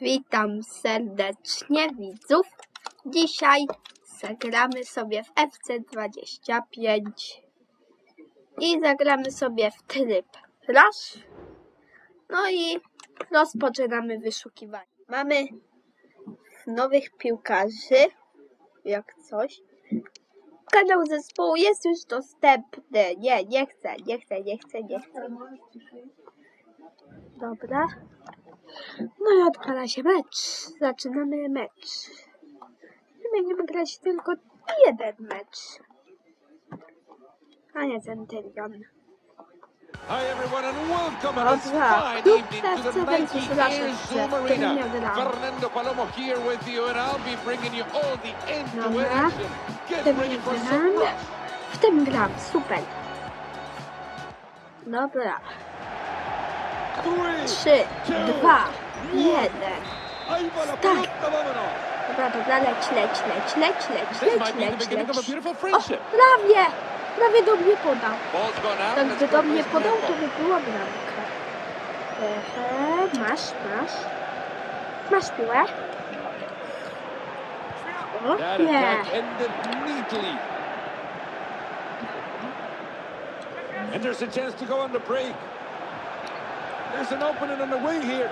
Witam serdecznie widzów. Dzisiaj zagramy sobie w FC25 i zagramy sobie w tryb Rush. No i rozpoczynamy wyszukiwanie. Mamy nowych piłkarzy, jak coś. Kanał zespołu jest już dostępny. Nie, nie chcę, nie chcę, nie chcę, nie chcę. Dobra. No i odpala się mecz. Zaczynamy mecz. I będziemy grać tylko jeden mecz. A nie Centurion. Hi everyone and welcome on this fine evening to the FC versus 19 Russia, years w Zoom Arena. Fernando Palomo here with you and I'll be bringing you all the end-to-end action. Get ready for some rush. W tym gram. Super. Dobra. Trzy, dwa, jeden. Start. Dobra, dobra, leć, leć, leć, leć, leć, leć, leć, leć. O, prawie! Prawie do mnie podał. Gone out. Tak, gdy do mnie podał, to by była bramka. Ehe, masz, masz. Masz piłę. O, nie. And there's a chance to go on the break. There's an opening on the wing here.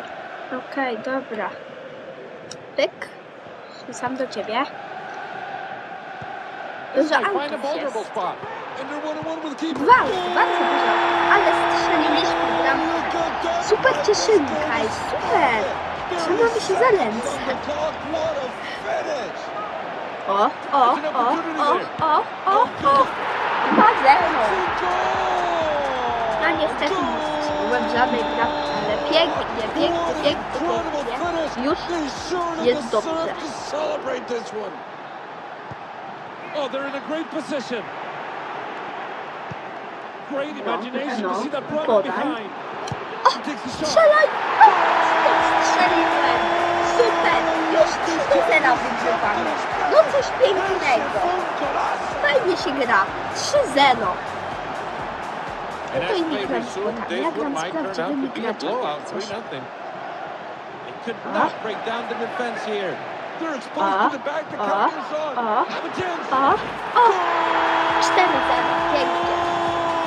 Okej, dobra. Pyk. Sam do ciebie. Dużo autów jest. Dwa bardzo dużo. Ale strzeliliśmy bramkę. Super cieszynka jest, super. Trzymamy się za ręce. O, o, o, o, o, o, o. 2 A niestety strzeliłem żadnej bramki, ale pięknie, pięknie, pięknie, pięknie. Już jest dobrze. Oh, they're in a great position. Great imagination to see that podaj. behind. Strzelaj! Strzeliłem! Super! Już 3 do 0 wygrywamy. No coś pięknego. Fajnie się gra. 3-0. Słodami. this Ja one gram z might turn out to prawdziwymi be a graczami. blowout, 3 coś. nothing. They could not break down the defense here. They're exposed to the back, the A? counter's on. Have a chance. O, o! 4-0. Pięknie.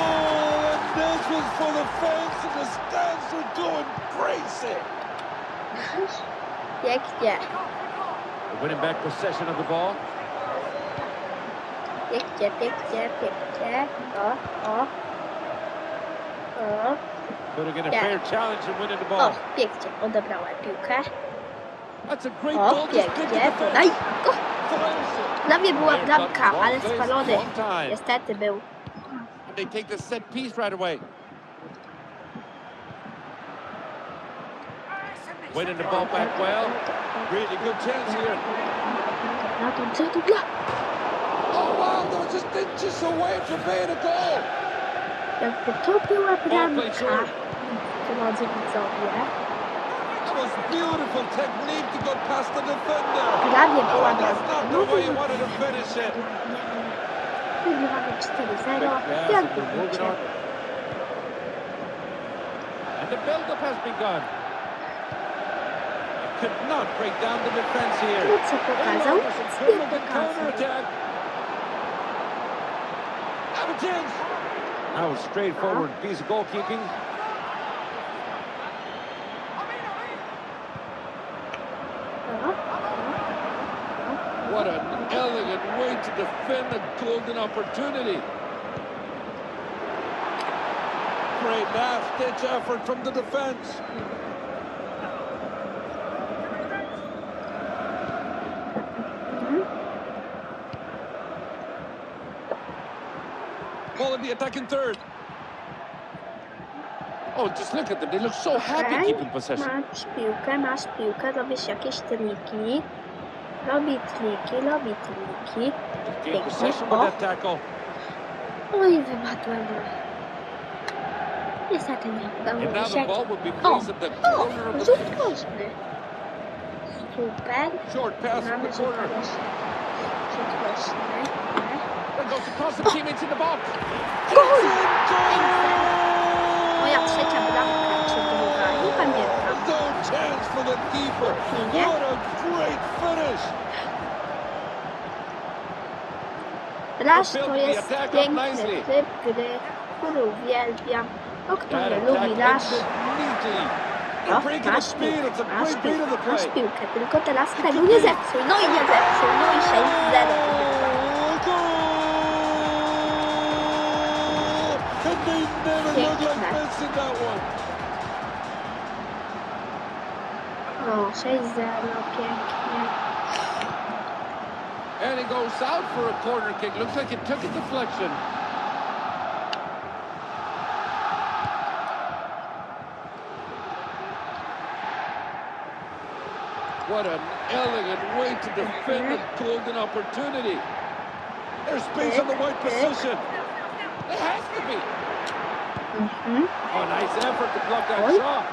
Oh, and this was for the fans and the stands are going crazy. Pięknie. They're winning back possession of the ball. Pięknie, pięknie, pięknie. O, o. O, Putting in a Yeah. fair challenge and winning the o, ball. pięknie. Odebrałem piłkę. That's a great O, goal to split the pięknie. Podaj. O, Fires it. prawie była bramka, ball ale spalony. Niestety był. And they take the set piece right away. Winning the ball back well. Really good chance here. Tą co tu gra? Oh wow, they were just inches away from being a goal. Jakby to była bramka, played short. drodzy widzowie, That was beautiful technique to go past the defender. prawie była Oh, that's bramka. not No the way you to wanted to finish it. wygrywamy 4-0. Yes, Jak we're moving widzicie. on. And the build-up has begun. They could not break down the defense here. No co pokazał? There's Nic some nie good pokazał. counterattack. Have. That was straightforward piece of goalkeeping. Uh-huh. What an elegant way to defend a golden opportunity. Great last-ditch effort from the defense. The attacking third. Oh, just look at them. They look so happy Okej, keeping possession. Masz piłkę, masz piłkę, robisz jakieś triki. Robi triki, robi triki. Tackle. Oj, wypadłem. Niestety nie udało mi się. O, o, rzut rożny. Super. Mamy rzut rożny. Rzut rożny. Gol! Moja trzecia bramka, czy druga, nie pamiętam. No. Rush to jest piękny tryb gry, który uwielbiam. O, attack lubi ended Rush? neatly. O, They're breaking masz piłkę, masz piłkę, masz piłkę, tylko teraz tego nie zepsuj. No i nie zepsuj, no i 6-0. Missing that one. O, 6-0, pięknie. And he goes out for a corner kick. Looks like it took a deflection. What an elegant way to defend a golden opportunity. There's space on the white position. It has to be. Mhm. Oh, nice effort to block that Oj. shot.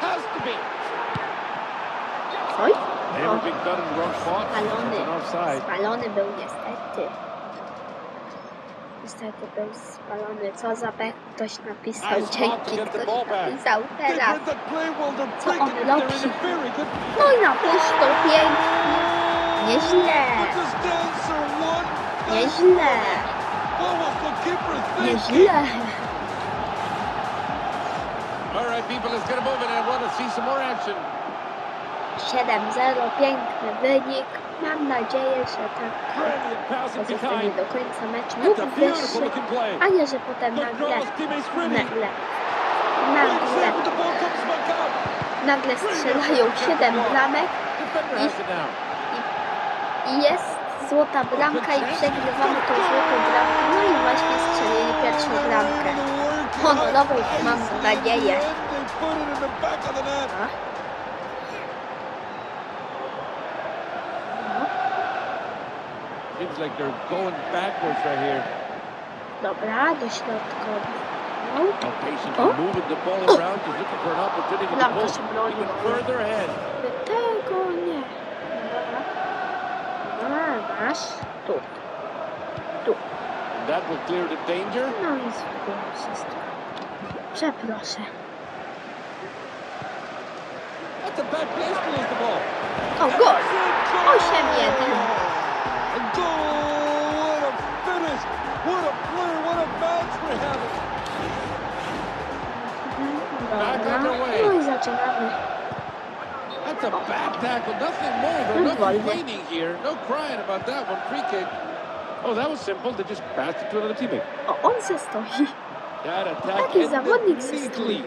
Has to be. Oj, been done in the wrong spot. spalony. Był niestety. Niestety był spalony. Co za pech ktoś napisał. Dzięki ktoś napisał teraz. Co on robi? No i na pusto, pięknie. Nieźle, nieźle, nieźle. I action. 7-0, piękny wynik. Mam nadzieję, że tak pozostanie do końca meczu lub wyższy, a nie, że potem nagle, nagle, nagle, nagle strzelają 7 bramek it now. i jest złota bramka i przegrywamy tą złotą bramkę. No i właśnie strzelili pierwszą bramkę. Honorową mam nadzieję. Seems like they're going backwards right here. dobra, do środka. No, Bramka pull się broni. tego nie. Dobra. Dobra, masz. Tu. Tu. That will clear the danger. No zgubiłem wszystko. Przeproszę. That's a bad place to lose the ball. O, gol! 8-1. A goal! What a finish! What a player! What a match we're having! Dobra. No i zaczynamy. That's a bad tackle. Nothing more. They're complaining here. No crying about that one. Free kick. Oh, that was simple. They just passed it to another teammate. O, on se stoi. That attack Taki ended zawodnik se stoi.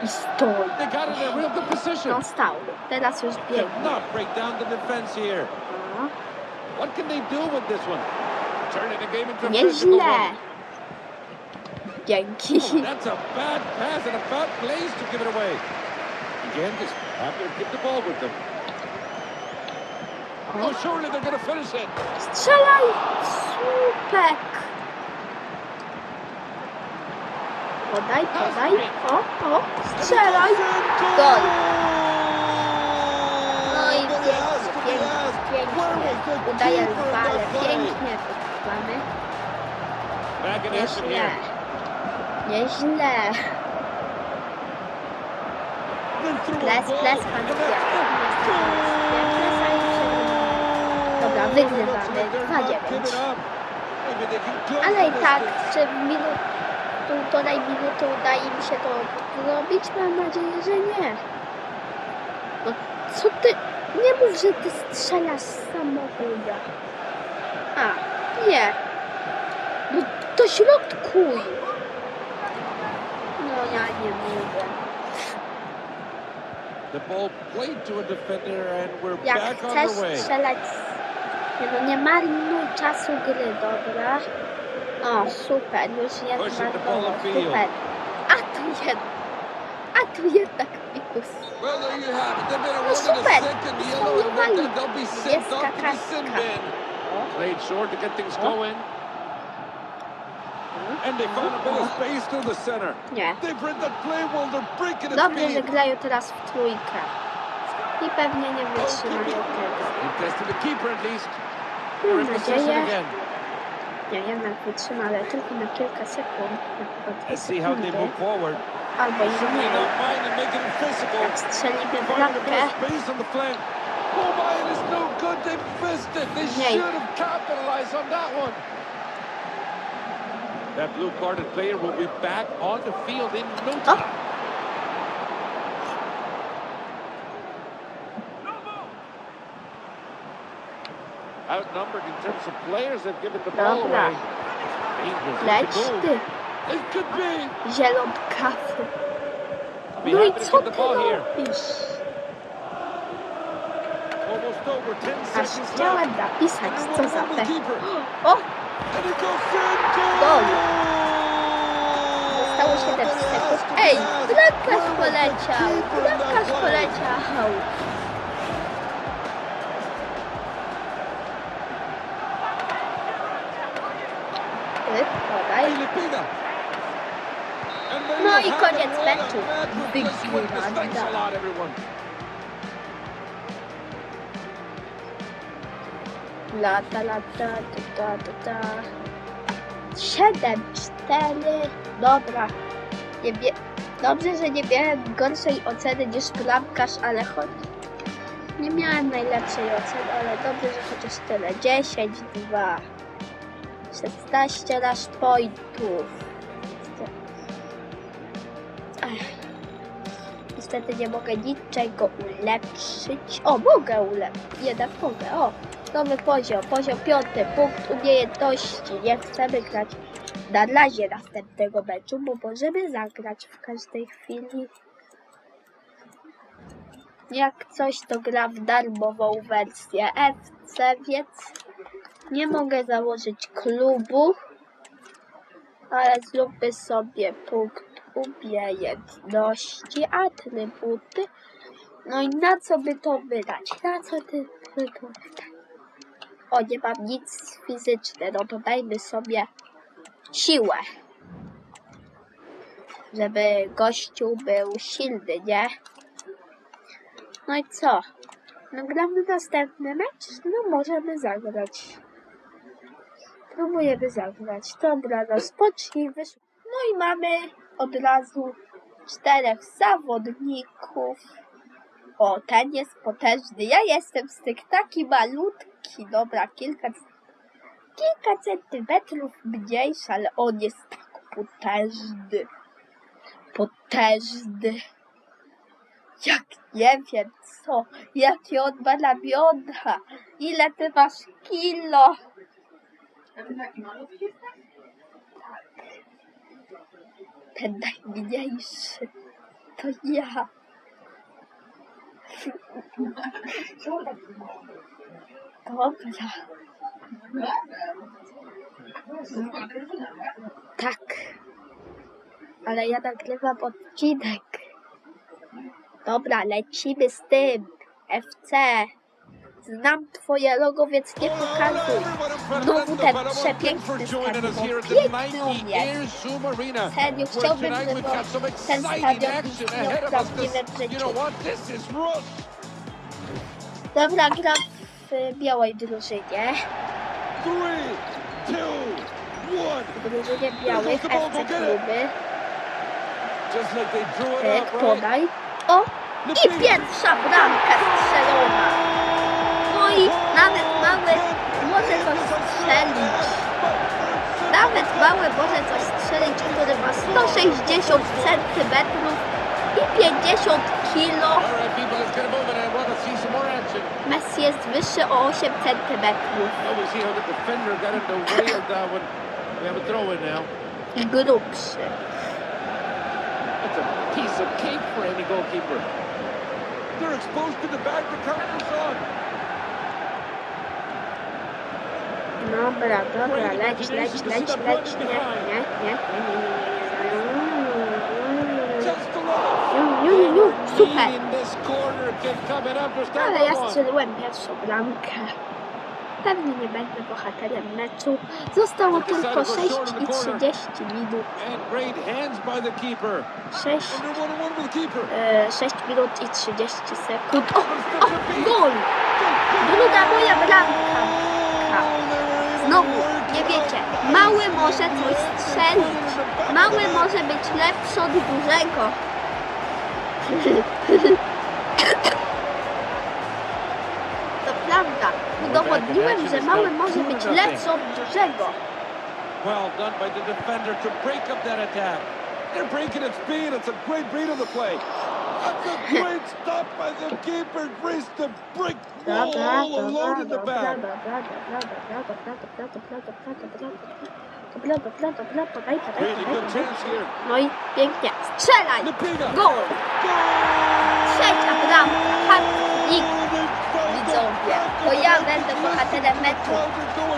I stoi. They got in a real good position. No stał. Teraz już biegnie. Cannot break down the defense here. No. What can they do with this one? Turning the game into a physical Nieźle. one. Dzięki. Oh, that's a bad pass and a bad place to give it away. Again, just happy to keep the ball with them. Oh, surely they're going to finish it. Strzelaj! Słupek! Podaj, podaj. O, o, strzelaj! Gol. No i pięknie, pięknie, pięknie. Udaje rywale. Pięknie to mamy. Nieźle. Nieźle. Ples, ples, pan Dobra, wygrywamy. 2-9. Ale i tak, czy minut, półtorej minuty udaje mi się to zrobić? Mam nadzieję, że nie. No co ty? Nie mów, że ty strzelasz z samochodu. A, nie. No to środkuj. No ja nie mówię. The ball played to a defender and we're Jak back on chcesz the way. strzelać, nie, no nie marnuj czasu gry, dobra? O, super, już jest Pushing the ball marnował, upfield. super. A tu jednak, a tu jednak Pikus. Well, there you have it. They've been No awarded super, a second yellow and with that they'll be sent Jest off to the sin kakaszka. bin. O, Played short to get things Oh. going. It Dobrze, że grają teraz w trójkę. I pewnie nie wytrzymają tego. Mam nadzieję, nie jednak wytrzyma, ale tylko na kilka sekund. Na przykład dwie Let's see how they sekundy. move forward. Albo i nie. physical. Jak a bramkę. Oh no good. They missed it. They Nie. That one. That blue-carded player will be back on the field in no O, time. Outnumbered in terms of players, they've given the ball Dobra. away. Dangerous leć as a ty, goal. It could be. zielonkawy. Be No i happy to co get the ty ball here. robisz? Almost over 10 Aż seconds chciałem left. napisać, And co one za over pe... the keeper. O, Gol. Zostało 7 sekund. Ej, bramkarz poleciał, bramkarz poleciał. Podaj. No i koniec meczu. mad Lata, lata, ta, ta, ta, ta. Siedem, cztery. Dobra. Nie bie... Dobrze, że nie miałem gorszej oceny niż bramkarz, ale choć... Nie miałem najlepszej oceny, ale dobrze, że chociaż tyle. 10, 2. 16 rush pointów. Niestety nie mogę niczego ulepszyć. O, mogę ulepszyć. Jednak mogę. O, nowy poziom. Poziom piąty. Punkt umiejętności. Nie chcemy grać na razie następnego meczu, bo możemy zagrać w każdej chwili. Jak coś, to gra w darmową wersję FC, więc nie mogę założyć klubu, ale zróbmy sobie punkt umiejętności, atrybuty. No i na co by to wydać? Na co by to wydać? O, nie mam nic fizyczne, no to dajmy sobie siłę. Żeby gościu był silny, nie? No i co? No gramy następny mecz? No możemy zagrać. Próbujemy zagrać. Dobra, rozpocznij. Wysz... No i mamy od razu czterech zawodników. O, ten jest potężny. Ja jestem z tych taki malutki. Dobra, kilka, kilka centymetrów mniejszy, ale on jest tak potężny. Potężny. Jak nie wiem co, jakie on ma ramiona, ile ty masz kilo. Ten najmniejszy to ja. Dobra. Tak. Ale ja nagrywam odcinek. Dobra, lecimy z tym. FC. Znam twoje logo, więc nie pokazuj. Znowu ten przepiękny stadion. Piękny umieć. Serio, chciałbym, żeby ten stadion istniał w prawdziwym życiu. Dobra, gram w białej drużynie. W drużynie białych FC kluby. Up, right? podaj. O! I pierwsza bramka strzelona. No i nawet coś strzelić. Nawet mały może coś strzelić, który ma 160 centymetrów i 50 kilo. All right, people, let's get a moving. I want to see some more action. Messi jest wyższy o 8 centymetrów Now we see how the defender got in the way of that one. We have a throw in now. i grubszy. That's a piece of cake for any goalkeeper. They're exposed to the back. The counter's on. Dobra, dobra, leć, leć, leć, leć. Nie, nie, nie, nie, nie, nie, nie, nie, nie, super. Up. There's Ale ja strzeliłem pierwszą bramkę. Pewnie nie będę bohaterem meczu. Zostało tylko 6 i 30 minut. And great hands by the keeper. 6, And they're one on one with the keeper. e, 6 minut i 30 sekund. O, o, gol! Druga moja bramka. Znowu, nie wiecie, mały może coś strzelić. Mały może być lepszy od dużego. To prawda. Udowodniłem, że mały może być lepszy od dużego. Well done by the defender to break up that attack. They're breaking its speed. It's a great read on the play. No i pięknie. Strzelaj! Gol! Trzecia bramka. Hat-trick, widzowie. To ja będę bohaterem meczu.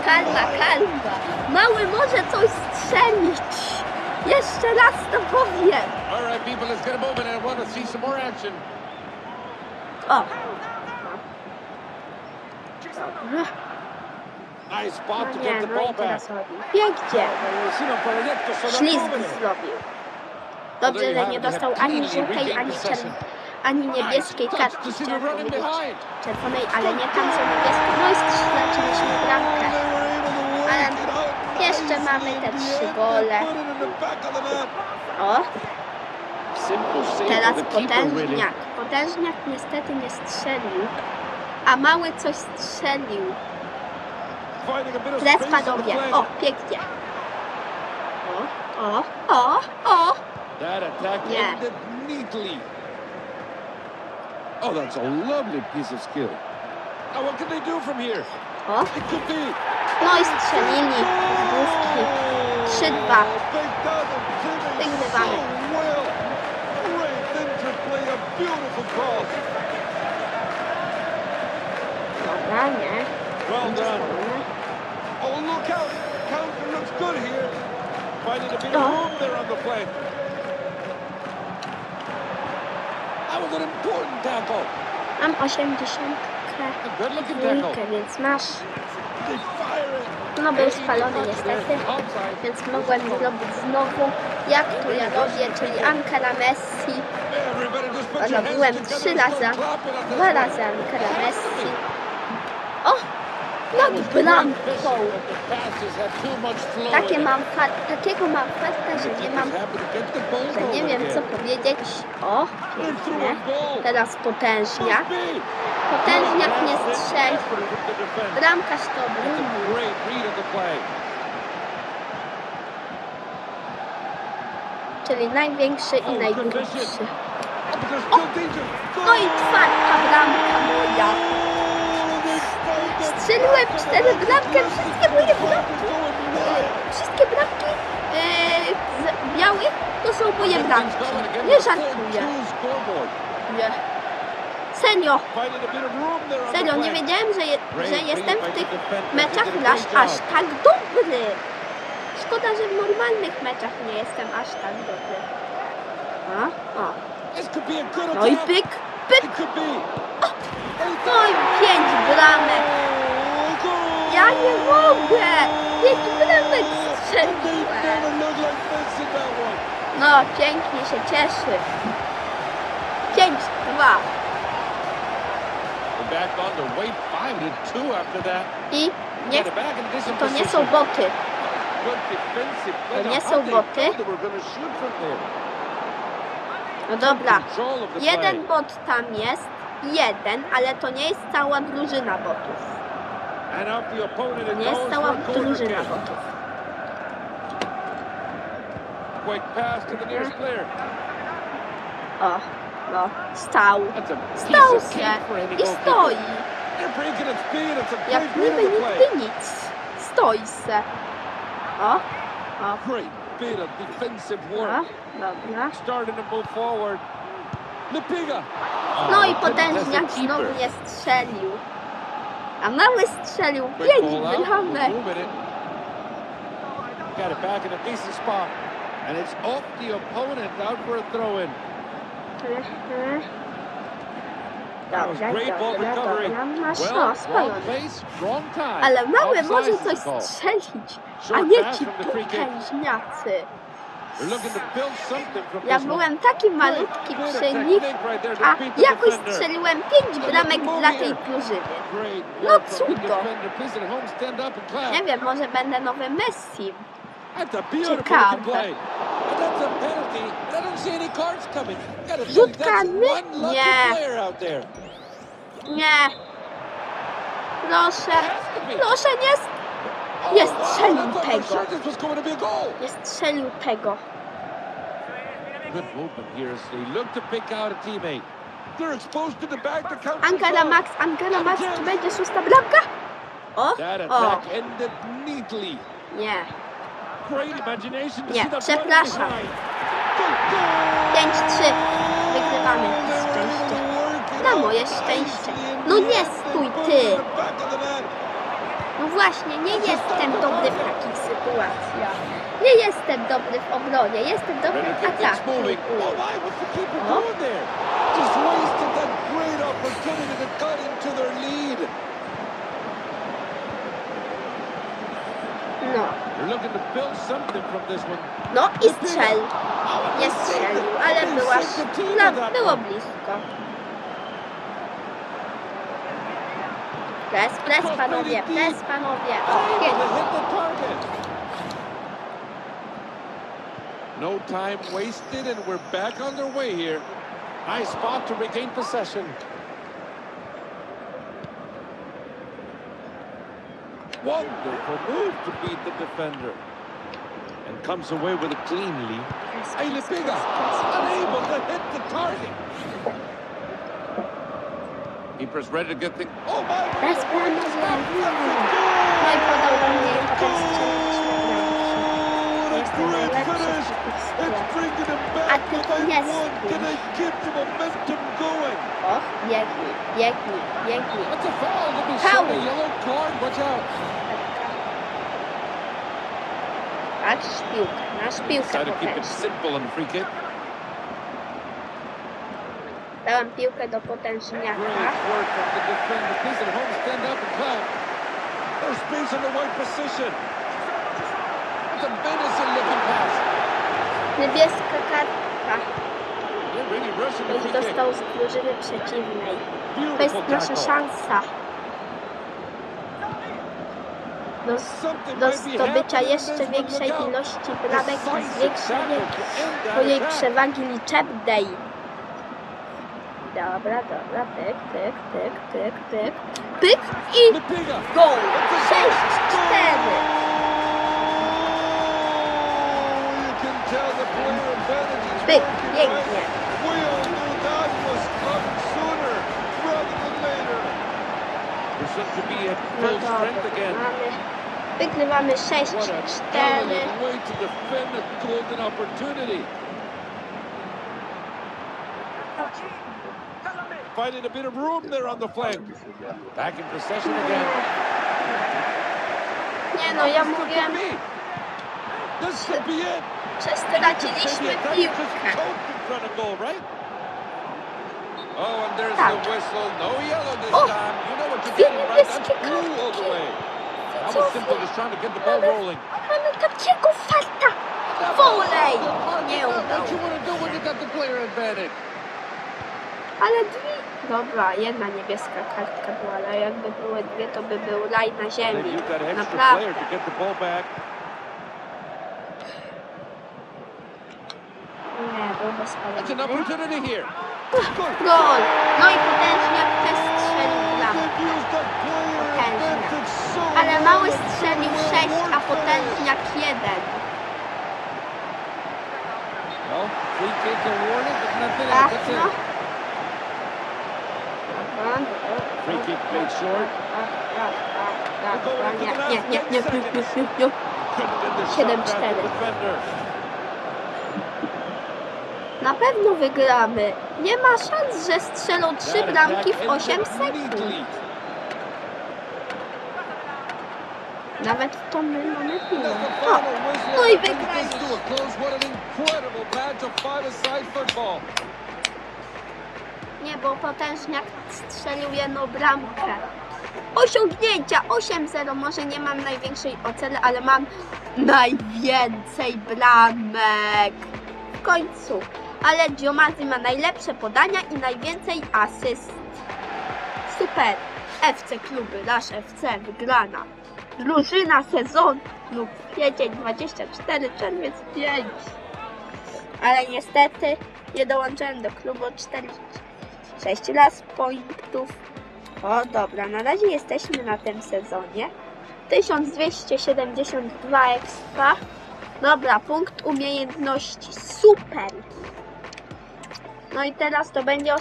Kalma, kalma. Mały może coś strzelić. Jeszcze raz to powiem. All right, people, let's get a moment. I want to see some more action. O. Dobra. Nice spot No nie, the no ball i back. teraz robi. Pięknie. Ślizg zrobił. Dobrze, że nie dostał ani żółtej, ani, czerw- ani niebieskiej kartki czerwonej, czerwonej, ale nie tam, co niebieskiej. No i straciliśmy bramkę. Ale jeszcze mamy te trzy gole. O, teraz potężniak. Potężniak niestety nie strzelił, a mały coś strzelił. Pres panowie. O, pięknie. O, o, o, o. Neatly. Oh, that's a lovely piece of skill. Now, what can they do from here? O. No i strzelili. Z główki. 3-2. Wygrywamy. Dobra, nie. O. Mam 80 łatwe linkę, więc masz. No był spalony niestety, więc mogłem zrobić znowu, jak tu ja robię, czyli Ankara Messi. Robiłem trzy razy, dwa razy Ankara Messi. O! Nad bramką! Takie mam takiego mam farta, że nie mam, że nie wiem co powiedzieć. O, pięknie. Teraz potężniak. Potężniak nie strzelił. Bramkarz to. Czyli największy i still danger. No i czwarta bramka moja. Strzeliłem cztery bramkę, wszystkie moje bramki. Wszystkie bramki e, białych to są moje bramki. Nie żartuję. Nie. Serio, serio, nie wiedziałem, że, je, że jestem w tych meczach aż, aż tak dobry. Szkoda, że w normalnych meczach nie jestem aż tak dobry. A? O. No i pyk, pyk. No i pięć bramek. Ja nie mogę! Jaki będę! No, pięknie się cieszy. 5, 2. I nie, to nie są boty. To nie są boty. No dobra, jeden bot tam jest, jeden, ale to nie jest cała drużyna botów. Nie no stała drużyna gotów. O, no, stał. Stał się i stoi. Jak niby nigdy nic. Stoi se. O, o. Dobra, dobra. No i potężniak znowu nie strzelił. A mały strzelił. Piękny wylomek. Got it back in a decent spot. And it's off the opponent out for a throw-in. Ale mały może coś strzelić, a nie ci tutaj żniacy. Ja byłem taki malutki przy nich, a jakoś strzeliłem pięć bramek dla tej drużyny. No cudo. Nie wiem, może będę nowym Messi. Ciekawe. Rzut karny? Nie. Nie. Proszę, proszę, nie, Nie strzelił tego. nie strzelił tego. Good movement here as they look to pick out a teammate. They're exposed to the back to counter. Angela Max, Angela Max, czy będzie szósta bramka? O, That o, attack ended neatly. nie. Great imagination to Nie, przepraszam. 5-3. Wygrywamy. Szczęście. Na moje szczęście. No nie stój ty. No właśnie, nie jestem dobry w takich sytuacjach. Nie jestem dobry w obronie, jestem dobry w ataku. No, this one. no i strzel. Nie strzelił, ale była, no, było blisko. Pres, pres panowie, pres panowie. Able Pięć. to hit the target. No time wasted, and we're back on their way here. Nice spot to regain possession. Wonderful move to beat the defender. And comes away with a clean lead. Pres, Hey, pres, Lepiga, pres, pres. unable to hit the target. Keeper's ready to get the... Oh my! Pres panowie. No i podał do mnie i potem strzeliliśmy bramki. Jestem najlepszy w tych sytuacjach. A tylko nie Can I keep the momentum going? Och, biegnij, biegnij, biegnij. That's a foul. They'll be Foul. shown a yellow card. Watch out. Patrz piłkę, nasz piłkę Try to keep it potężną. simple on the free kick. Dałem piłkę do potężniaka. Niebieska kartka. Kick. dostał z drużyny przeciwnej. To jest nasza szansa. Do, do zdobycia jeszcze większej ilości bramek i that swojej przewagi liczebnej dobra, dobra, pyk, pyk, pyk, pyk, pyk, pyk i gol! 6-4! Pyk, pięknie. No dobra, mamy, wygrywamy 6-4. Talented way to a golden opportunity. Finding a bit of room there on the flank. Back in possession again. Nie no, ja This could mówiłem, be. This could be it. że Maybe straciliśmy just piłkę. choked in front of goal, right? Oh, and there's Tak. the whistle. No yellow this O, time. You know what you're getting, right? That's niebieskie blue all the way. That was simple, just trying to get the ball rolling. Mamy takiego farta! Wolej! Nie That's udało. what you want to do when you got the player advantage. Ale dwie... Dobra, jedna niebieska kartka była, ale jakby były dwie, to by był raj na ziemi. Naprawdę. Nie, był That's an bezpalony. opportunity here. Gol! No i potężniak też strzelił bramkę. So Ale mały strzelił really 6, a it. potężniak 1. Well, free kick awarded, but nothing else. Tak, That's no. it. Free kick played short. Nie, nie, nie, nie, nie, nie, nie. Couldn't have been the Siedem, shot past the cztery. defender. Na pewno wygramy. Nie ma szans, że strzelą trzy bramki w 8 ended sekund. Nawet to my mamy piłę. O, no i wygraliśmy. to a close. What an incredible match of five-a-side football. Nie, bo potężniak strzelił jedną bramkę. osiągnięcia 8-0. Może nie mam największej oceny, ale mam najwięcej bramek. W końcu. Ale Giomazzi ma najlepsze podania i najwięcej asyst. Super. FC Kluby, nasz FC, wygrana. Drużyna sezonu. Kwiecień 24, czerwiec 5. Ale niestety nie dołączyłem do klubu 4, 6 raz punktów. O dobra, na razie jesteśmy na tym sezonie. 1272 expa. Dobra, punkt umiejętności. Super. No i teraz to będzie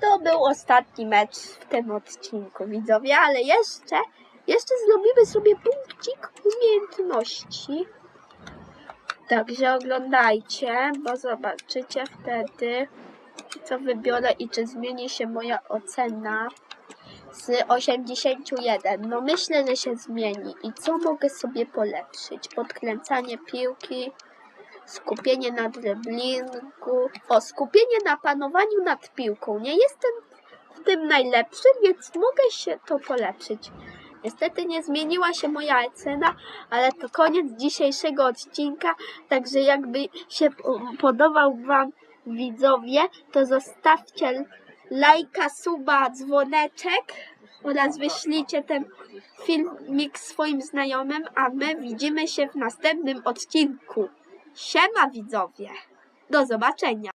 to był ostatni mecz w tym odcinku, widzowie, ale jeszcze jeszcze zrobimy sobie punkcik umiejętności. Także oglądajcie, bo zobaczycie wtedy, co wybiorę i czy zmieni się moja ocena z 81. No myślę, że się zmieni. I co mogę sobie polepszyć? Podkręcanie piłki, skupienie na driblingu, o skupienie na panowaniu nad piłką. Nie jestem w tym najlepszy, więc mogę się to polepszyć. Niestety nie zmieniła się moja ocena, ale to koniec dzisiejszego odcinka, także jakby się po- podobał Wam widzowie, to zostawcie lajka, suba, dzwoneczek oraz wyślijcie ten filmik swoim znajomym, a my widzimy się w następnym odcinku. Siema widzowie! Do zobaczenia!